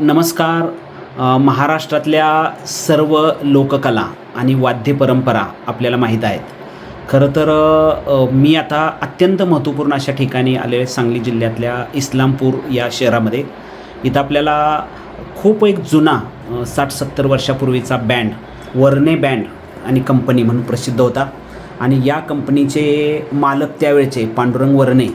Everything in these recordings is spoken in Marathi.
नमस्कार. महाराष्ट्रातल्या सर्व लोककला आणि वाद्य परंपरा आपल्याला माहीत आहेत. खरं तर मी आता अत्यंत महत्त्वपूर्ण अशा ठिकाणी आले सांगली जिल्ह्यातल्या इस्लामपूर या शहरामध्ये. इथं आपल्याला खूप एक जुना साठ सत्तर वर्षापूर्वीचा बँड वर्णे बँड आणि कंपनी म्हणून प्रसिद्ध होता. आणि या कंपनीचे मालक त्यावेळचे पांडुरंग वर्णे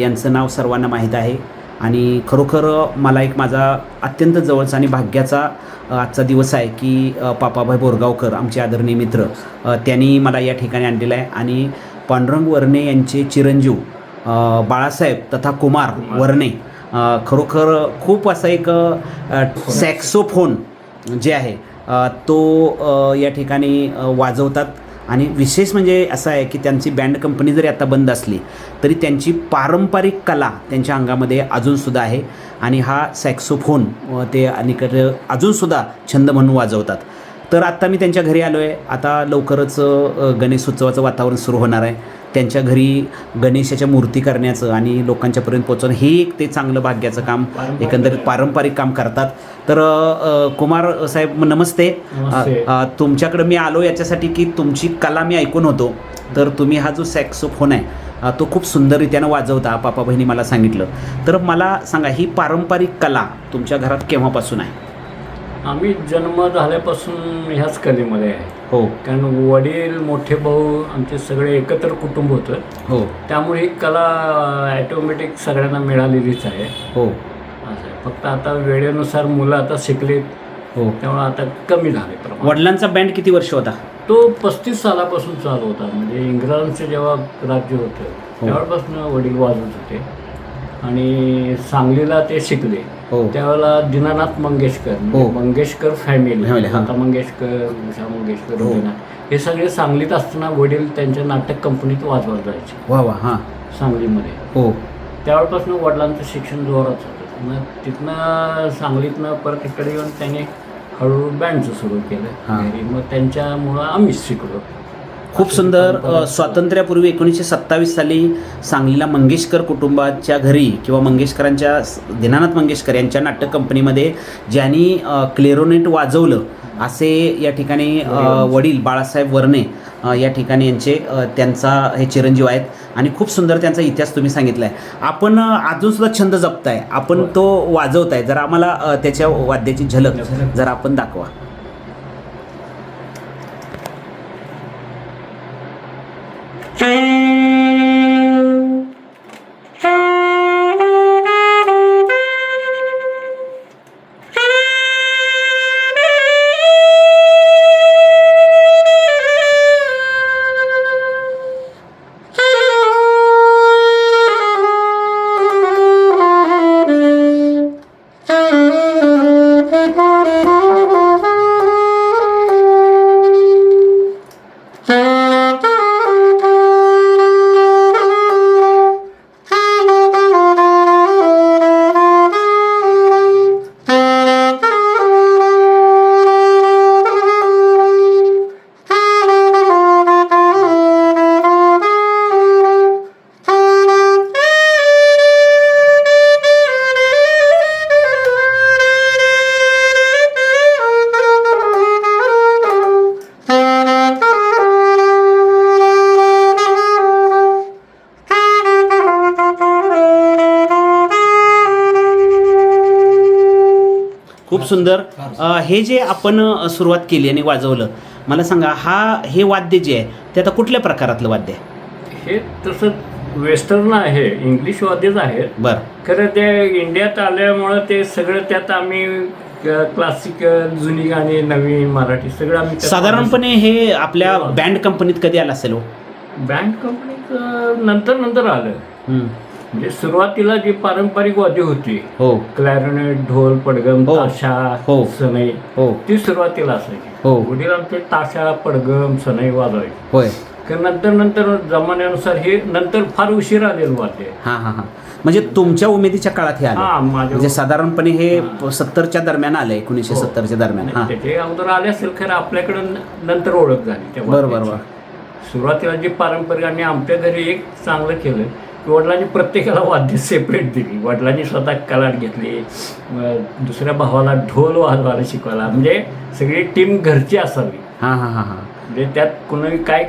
यांचं नाव सर्वांना माहीत आहे. आणि खरोखर मला एक माझा अत्यंत जवळचा आणि भाग्याचा आजचा दिवस आहे की पापाभाई बोरगावकर आमचे आदरणीय मित्र त्यांनी मला या ठिकाणी आणलेला आहे. आणि पांडुरंग वर्णे यांचे चिरंजीव बाळासाहेब तथा कुमार वर्णे खरोखर खूप असा एक सॅक्सोफोन जे आहे तो या ठिकाणी वाजवतात. आणि विशेष म्हणजे असं आहे की त्यांची बँड कंपनी जरी आता बंद असली तरी त्यांची पारंपरिक कला त्यांच्या अंगामध्ये अजूनसुद्धा आहे. आणि हा सॅक्सोफोन ते अनिकट अजूनसुद्धा छंद म्हणून वाजवतात. तर आत्ता मी त्यांच्या घरी आलो आहे आता लवकरच गणेशोत्सवाचं गणेश उत्सवाचं वातावरण सुरू होणार आहे. त्यांच्या घरी गणेशाच्या मूर्ती करण्याचं आणि लोकांच्यापर्यंत पोहोचवणं हे एक ते चांगलं भाग्याचं काम एकंदरीत पारंपरिक काम करतात. तर कुमार साहेब नमस्ते. तुमच्याकडे मी आलो याच्यासाठी की तुमची कला मी ऐकून होतो. तर तुम्ही हा जो सॅक्सोफोन आहे तो खूप सुंदररीत्यानं वाजवता पापा बहिणी मला सांगितलं. तर मला सांगा ही पारंपरिक कला तुमच्या घरात केव्हापासून आहे? आम्ही जन्म झाल्यापासून ह्याच कलेमध्ये आहे. हो. कारण वडील मोठे भाऊ आमचे सगळे एकत्र कुटुंब होतं. हो. त्यामुळे ही कला ॲटोमॅटिक सगळ्यांना मिळालेलीच आहे. हो. असं आहे. फक्त आता वेळेनुसार मुलं आता शिकलेत. हो. त्यामुळे आता कमी झाले प्रमाण. वडिलांचा बँड किती वर्ष होता? तो पस्तीस सालापासून चालू होता. म्हणजे इंग्रजांचं जेव्हा राज्य होतं हो. तेव्हापासून वडील वाजवत होते. आणि सांगलीला ते शिकले. हो त्यावेळेला दीनानाथ मंगेशकर म्हणजे हो. मंगेशकर फॅमिली Family, हा. लता मंगेशकर उषा मंगेशकर हो. हे सगळे सांगलीत असताना वडील त्यांच्या नाटक कंपनीत वाजवत जायचे वा वा हां सांगलीमध्ये हो त्यावेळेपासून वडिलांचं शिक्षण जोरात होतं मग तिथनं सांगलीतनं परत इकडे येऊन त्यांनी हळूहळू बँडचं सुरू हा. केलं घरी मग त्यांच्यामुळं आम्हीच शिकलो खूप सुंदर स्वातंत्र्यापूर्वी एकोणीसशे सत्तावीस साली सांगलीला मंगेशकर कुटुंबाच्या घरी किंवा मंगेशकरांच्या दीनानाथ मंगेशकर यांच्या नाटक कंपनीमध्ये ज्यांनी क्लेरोनेट वाजवलं असे या ठिकाणी वडील बाळासाहेब वर्णे या ठिकाणी यांचे त्यांचा हे चिरंजीव आहेत. आणि खूप सुंदर त्यांचा इतिहास तुम्ही सांगितला आहे आपण अजूनसुद्धा छंद जपताय. आपण तो वाजवताय. जर आम्हाला त्याच्या वाद्याची झलक. जर आपण दाखवा. खूप सुंदर. अ, हे जे आपण अ, सुरुवात केली आणि वाजवलं मला सांगा हा हे वाद्य जे आहे ते आता कुठल्या प्रकारातलं वाद्य आहे? हे तसं वेस्टर्न आहे इंग्लिश वाद्यच आहे. बरं. खरं ते इंडियात आल्यामुळं ते सगळं त्यात आम्ही क्लासिकल जुनी गाणी नवीन मराठी सगळं आम्ही त्यात साधारणपणे हे आपल्या बँड कंपनीत कधी आलं असेल हो? बँड कंपनीचं नंतर नंतर आलं. हम्म. म्हणजे सुरुवातीला जी पारंपरिक वाद्य होती हो क्लॅरिनेट ढोल पडगम हो. ताशा हो. सनई हो ती सुरुवातीला असायची हो. वडील आमचे ताशा पडगम सनई वाजवायचे होय कारण नंतर नंतर जमान्यानुसार हे नंतर फार उशीर आलेलं वाद्य आहे. हां हां हां म्हणजे तुमच्या उमेदीच्या काळात हे आलं माझ्या म्हणजे साधारणपणे हे सत्तरच्या दरम्यान आलं एकोणीसशे हो. सत्तरच्या दरम्यान हां त्याचे अगोदर आले असेल खरं आपल्याकडे न- नंतर ओळख झाली त्या बरं बरं वाद्याची. बरं सुरुवातीला जी पारंपरिक आणि आमच्या घरी एक चांगलं केलं वडिलांनी प्रत्येकाला वाद्य सेपरेट दिली. वडिलांनी स्वतः कलाट घेतली. दुसऱ्या भावाला ढोल वाजवायला शिकवायला म्हणजे सगळी टीम घरची असावी. हां हां हां हां. म्हणजे त्यात कुणी काय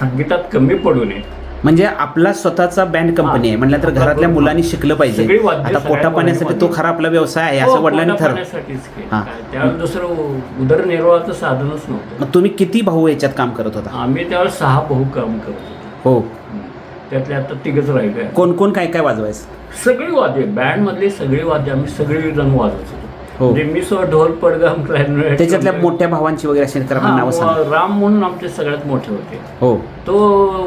संगीतात कमी पडू नये. म्हणजे आपला स्वतःचा बँड कंपनी आहे. म्हटलं तर घरातल्या. मुलांनी शिकलं पाहिजे. वाद्य आता पोटा पाण्यासाठी तो. खरा आपला व्यवसाय आहे असं वडिलांनी ठरवलं. हां. काय, त्यावेळेस दुसरं उदरनिर्वाहाचं साधनच नव्हतं. मग तुम्ही किती भाऊ याच्यात काम करत होता? आम्ही त्यावेळेस सहा भाऊ काम करत होतो. हो. त्यातले आता तिघच राहिले. कोण कोण काय काय वाजवायचं? सगळी वाद्य बँड मधली सगळी वाद्य आम्ही सगळी जण वाजवत होतो. हो. म्हणजे मी सो ढोल पडगम त्याच्यातल्या मोठ्या भावांची वगैरे असेल तर आपण हा, नावं सांगा. व राम म्हणून आमचे सगळ्यात मोठे होते. हो. तो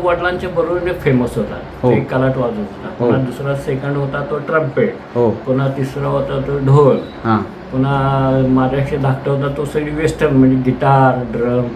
वडिलांच्या बरोबर फेमस होता. हो. ते कलाट वाजवत होता. हो. पुन्हा दुसरा सेकंड होता तो ट्रम्पेट हो. पुन्हा तिसरा होता तो ढोल. हां. पुन्हा माझ्याशी धाकटा होता तो सगळी वेस्टर्न म्हणजे गिटार ड्रम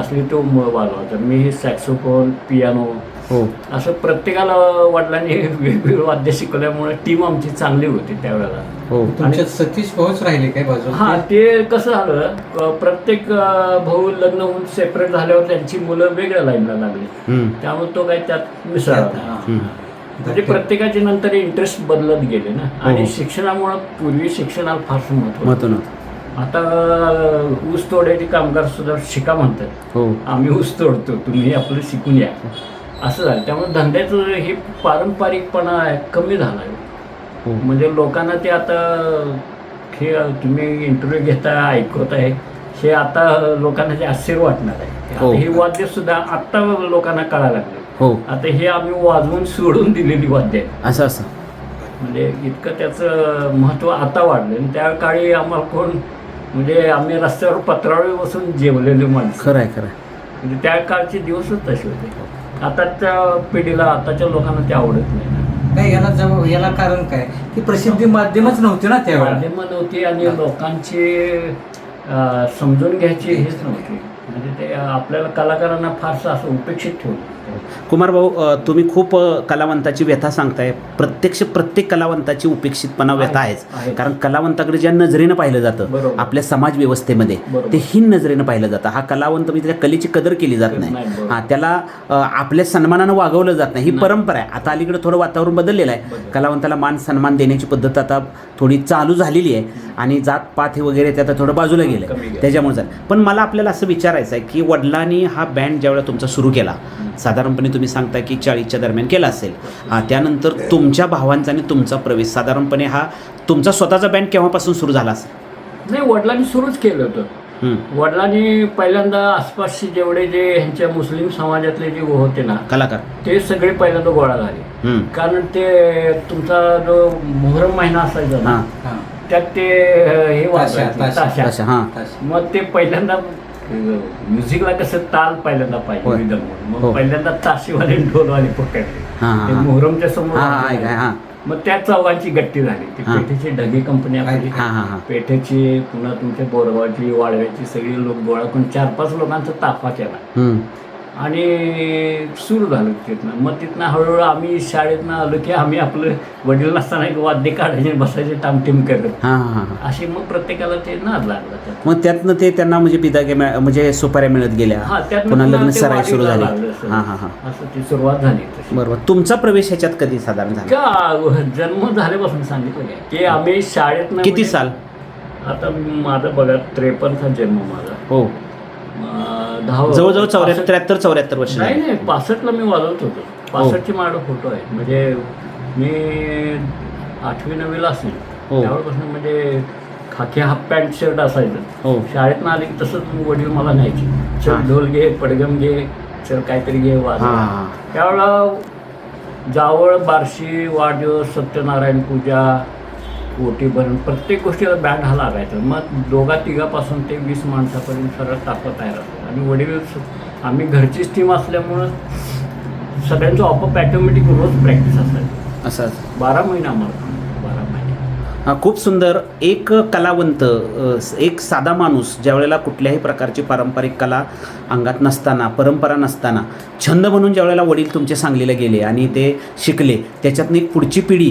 असली तो म- वाजवायचा. मी सॅक्सोफोन पियानो हो. असं प्रत्येकाला वडिलांनी वेगवेगळं वाद्य शिकवल्यामुळे टीम आमची चांगली होती त्यावेळेला हो. तुमच्यात सतीश भाऊच राहिले काय बाजू हा ते कसं झालं प्रत्येक भाऊ लग्न होऊन सेपरेट झाल्यावर त्यांची मुलं वेगळ्या लाईनला लागली. त्यामुळे तो काही त्यात मिसळला. म्हणजे प्रत्येकाचे नंतर इंटरेस्ट बदलत गेले ना. हो. आणि शिक्षणामुळं पूर्वी शिक्षणाला फारसं महत्त्व आता ऊस तोड्याचे कामगार सुद्धा शिका म्हणतात. हो. आम्ही ऊस तोडतो तुम्ही आपलं शिकून या. असं झालं. त्यामुळे धंद्याचं हे पारंपरिकपणा कमी झाला. आहे हो. म्हणजे लोकांना ते आता हे तुम्ही इंटरव्ह्यू घेता ऐकवत आहे हे आता लोकांना ते आश्चर्य वाटणार आहे. हो. ही वाद्य सुद्धा आत्ता लोकांना कळायला लागले. हो. आता हे आम्ही वाजवून सोडून दिलेली वाद्य आहे. असं असं. म्हणजे इतकं त्याचं महत्त्व आता वाढलं आणि त्या काळी आम्हाला कोण म्हणजे आम्ही रस्त्यावर पत्रावळी बसून जेवलेले माणसं. खरं आहे खरं म्हणजे त्या काळचे दिवसच तसे होते. आताच्या पिढीला आताच्या लोकांना ते आवडत नाही. नाही याला जव याला कारण काय? की प्रसिद्धी माध्यमच नव्हते ना त्यावेळेला. माध्यमं नव्हती आणि लोकांची अं, समजून घ्यायची हेच नव्हती. म्हणजे ते आपल्याला कलाकारांना फारसं असं उपेक्षित ठेवलं. कुमार भाऊ तुम्ही खूप कलावंताची व्यथा सांगताय प्रत्यक्ष प्रत्येक कलावंताची उपेक्षितपणा व्यथा आहे, आहेच आहे. कारण कलावंताकडे ज्या नजरेनं पाहिलं जातं. आपल्या समाज व्यवस्थेमध्ये. ते हीन नजरेनं पाहिलं जातं हा कलावंत म्हणजे त्या कलेची कदर केली जात नाही. हा त्याला आपल्या सन्मानानं वागवलं जात नाही ही. परंपरा आहे आता अलीकडे थोडं वातावरण बदललेलं आहे. कलावंताला मान सन्मान देण्याची पद्धत आता थोडी चालू झालेली आहे आणि जात पात हे वगैरे ते आता थोडं बाजूला गेलं. त्याच्यामुळे पण मला आपल्याला असं विचारायचं आहे की वडिलांनी हा बँड ज्यावेळेला तुमचा सुरू केला साधारणपणे तुम्ही सांगता की चाळीसच्या दरम्यान केला असेल. त्यानंतर तुमच्या भावांचा आणि तुमचा प्रवेश साधारणपणे हा तुमचा स्वतःचा बँड केव्हापासून सुरू झाला असेल? नाही वडिलांनी सुरूच केलं होतं. हम्म, वडिलांनी पहिल्यांदा आसपासचे जेवढे जे ह्यांच्या मुस्लिम समाजातले जे होते ना कलाकार. ते सगळे पहिल्यांदा गोळा झाले. कारण ते तुमचा जो मोहरम महिना असायचा ना. त्यात ते हे हां. मग ते पहिल्यांदा म्युझिकला कसं ताल पहिल्यांदा पाहिजे होय. म्हणून. हो. मग पहिल्यांदा ताशीवाले ढोलवाले पकडले हां, हां, ते हां. मोहरमच्या समोर हां, हां. मग त्या चौघांची गट्टी झाली ती हां. पेठेची ढगे कंपनी आपली हां, हां, हां. पेठेची पुन्हा तुमच्या बोरगावची वाळव्याची सगळी लोक गोळा करून चार पाच लोकांचा ताफा केला हम्म, आणि सुरू झालं तिथनं. मग तिथनं हळूहळू आम्ही शाळेतनं आलो की आम्ही आपलं वडील नसताना एक वाद्य काढायचे बसायचे टामटिम करत. हां हां हां. असे मग प्रत्येकाला ते नाद लागला त्यात. मग त्यातनं ते त्यांना म्हणजे पिदागे मिळ- म्हणजे सुपाऱ्या मिळत गेल्या. हा त्यातनं पुन्हा लग्न ते सराई सुरू वाढीला झाली. लागलं सगळं. हां हां हां. असं ती सुरुवात झाली तशी. बरोबर. तुमचा प्रवेश ह्याच्यात कधी साधारण झाला? का जन्म झाल्यापासून सांगितलं काय की आम्ही शाळेत किती साल? आता माझा बघा त्रेपन्नचा जन्म माझा. हो. दहा जवळजवळ चौऱ्याहत्तर त्र्याहत्तर चौऱ्याहत्तर वर्ष नाही. नाही पासष्टला मी वाजवत होतो पासष्टचे माझा फोटो आहे म्हणजे मी आठवी नववीला असेल हो. त्यावेळेपासून म्हणजे खाकी हाफ पॅन्ट शर्ट असायचं हो शाळेतनं आले की तसंच वडील मला न्यायचे हा. चल ढोल घे पडगम घे चल काहीतरी घे हा, हा. त्यावेळेला जावळ बार्शी वाढदिवस सत्यनारायण पूजा ओटी भरण प्रत्येक गोष्टीला बँड हा लागायचा. मग दोघा तिघापासून ते वीस माणसापर्यंत सरळ ताकद तयार असतो आणि वडील आम्ही घरचीच टीम असल्यामुळं सगळ्यांचं ऑपअप ॲटोमॅटिक रोज प्रॅक्टिस असायची. असं. बारा महिने आम्हाला. खूप सुंदर एक कलावंत एक साधा माणूस ज्या वेळेला कुठल्याही प्रकारची पारंपरिक कला अंगात नसताना परंपरा नसताना छंद म्हणून ज्या वेळेला वडील तुमचे सांगलीला गेले आणि ते शिकले त्याच्यातनं एक पुढची पिढी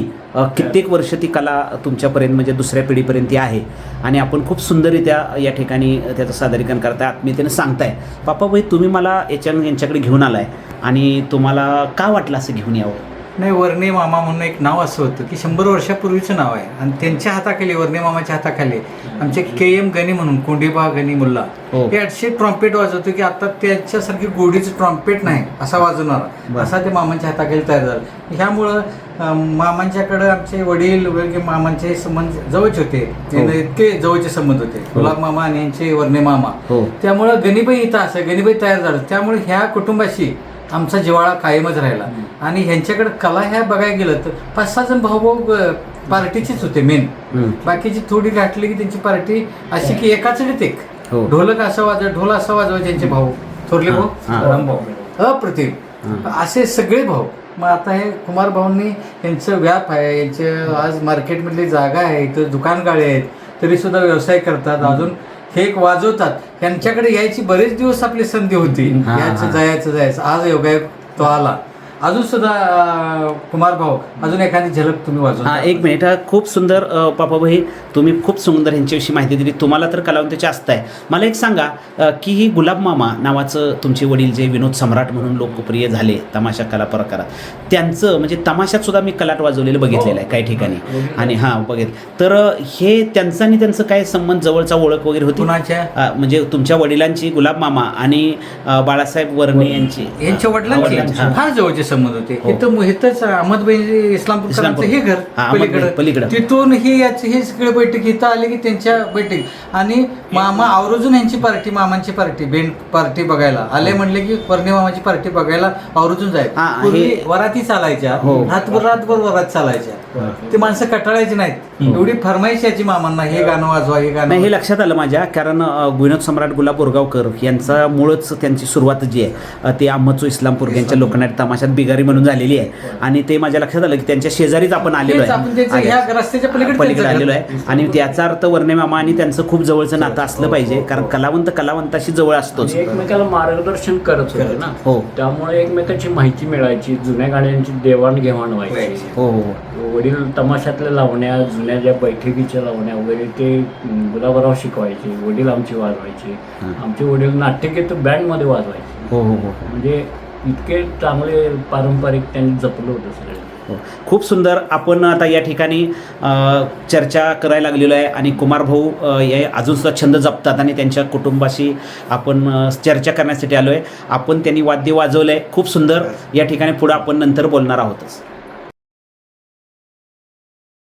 कित्येक वर्ष ती कला तुमच्यापर्यंत म्हणजे दुसऱ्या पिढीपर्यंत ती आहे. आणि आपण खूप सुंदररित्या या ठिकाणी त्याचं सादरीकरण करताय आत्मीयतेनं सांगताय. पापा भाई तुम्ही मला याच्या यांच्याकडे घेऊन आलाय आणि तुम्हाला का वाटलं असं घेऊन यावं? नाही वर्णे मामा म्हणून एक नाव असं होतं की शंभर वर्षापूर्वीचं नाव आहे. आणि त्यांच्या हाताखाली वर्णे मामाच्या हाताखाली आमचे के एम गणी म्हणून कोंडीबा गणी मुल्ला. हो. हे असे ट्रॉम्पेट वाजवतो की आता त्यांच्यासारखी गोडीचं ट्रॉम्पेट नाही असा वाजवणारा. असा ते मामांच्या हाताखाली तयार झाला. ह्यामुळं मामांच्याकडं आमचे वडील वगैरे मामांचे संबंध जवळचे होते. त्यांना इतके जवळचे संबंध होते. गुलाब मामा आणि यांचे वर्णे मामा. हो. त्यामुळं गणिबाई इथं असं गणिबाई तयार झालं. त्यामुळे ह्या कुटुंबाशी आमचा जिव्हाळा कायमच राहिला. आणि ह्यांच्याकडे कला ह्या बघायला गेलं तर पाच सहा जण भाऊभाऊ पार्टीचेच होते मेन. बाकीची थोडी गाठली की त्यांची पार्टी अशी की एकाचडीत एक. हो. ढोलक असं वाजव ढोल असं वाजवा त्यांचे भाऊ. थोरले भाऊ. रामभाऊ अप्रतिम. असे सगळे भाऊ. मग आता हे कुमार भाऊंनी यांचं व्याप आहे यांचे आज मार्केटमधली जागा आहे इथं दुकान गाळे आहेत तरी सुद्धा व्यवसाय करतात. अजून एक वाजवतात. यांच्याकडे यायची बरेच दिवस आपली संधी होती. यायचं. जायचं जायचं. आज योगायोग तो आला. अजून सुद्धा कुमार भाऊ अजून एखादी झलक तुम्ही वाजवता हा एक मिनिट. हा खूप सुंदर पापाभाई तुम्ही खूप सुंदर ह्यांच्याविषयी माहिती दिली. तुम्हाला तर कलावंताची जास्त आहे. मला एक सांगा की ही गुलाब मामा नावाचं तुमचे वडील जे विनोद सम्राट म्हणून लोकप्रिय झाले तमाशा कला प्रकारात त्यांचं म्हणजे तमाशात सुद्धा मी कलाट वाजवलेलं बघितलेलं आहे काही ठिकाणी. आणि हां बघित तर हे त्यांचं आणि त्यांचं काय संबंध जवळचा ओळख वगैरे होती? म्हणजे तुमच्या वडिलांची गुलाब मामा आणि बाळासाहेब वर्णे यांची. यांच्या वडिलांचे हां. फार जवळचे. संबंध होते हो. इथं इथंच अहमदबाई इस्लामपूर इस्लामपूर. हे घर हां, पलीकडं. तिथून ही याची ही सगळी बैठक इथं आली की त्यांच्या बैठक आणि मामा आवर्जून यांची पार्टी मामांची पार्टी बेंड पार्टी बघायला आले म्हणले की वर्णे मामाची पार्टी बघायला आवर्जून जाय हां, पूर्वी हे- वराती चालायच्या हो. रातभर रातभर वरात चालायच्या ते माणसं कटाळायची नाहीत. एवढी फरमाईश याची मामांना हे गाणं वाजवा हे गाणं नाही हे लक्षात आलं माझ्या कारण अ, विनोद सम्राट गुलाब बोरगावकर यांचा मूळच त्यांची सुरुवात जी आहे अ, ते अहमदचो इस्लामपूर यांच्या लोकनाट्य तमाशात बिगारी म्हणून झालेली आहे. आणि ते माझ्या लक्षात आलं की त्यांच्या शेजारीच आपण आलेलो तेच आपण त्यांचं आहे ह्या रस्त्याच्या पलीकडे आलेलो. आहे. आणि त्याचा अर्थ वर्णे मामा आणि त्यांचं खूप जवळचं नातं असलं पाहिजे कारण कलावंत कलावंताशी जवळ असतोच. आणि एकमेकाला मार्गदर्शन करत होते ना. हो. त्यामुळे एकमेकांची माहिती मिळायची जुन्या गाण्यांची देवाणघेवाण व्हायची. हो हो हो. वडील तमाशातल्या लावण्या जुन्या ज्या बैठकीच्या लावण्या वगैरे ते गुलाबराव शिकवायचे वडील आमची वाजवायचे. आमचे वडील नाट्यगीत बँडमध्ये वाजवायचे. हो हो हो. म्हणजे इतके चांगले पारंपरिक त्यांनी जपलं होतं सगळं. हो. खूप सुंदर आपण आता या ठिकाणी चर्चा करायला लागलेलो आहे आणि कुमार भाऊ हे अजून सुद्धा छंद जपतात आणि त्यांच्या कुटुंबाशी आपण चर्चा करण्यासाठी आलो आहे आपण त्यांनी वाद्य वाजवलं आहे खूप सुंदर. या ठिकाणी पुढं आपण नंतर बोलणार आहोतच.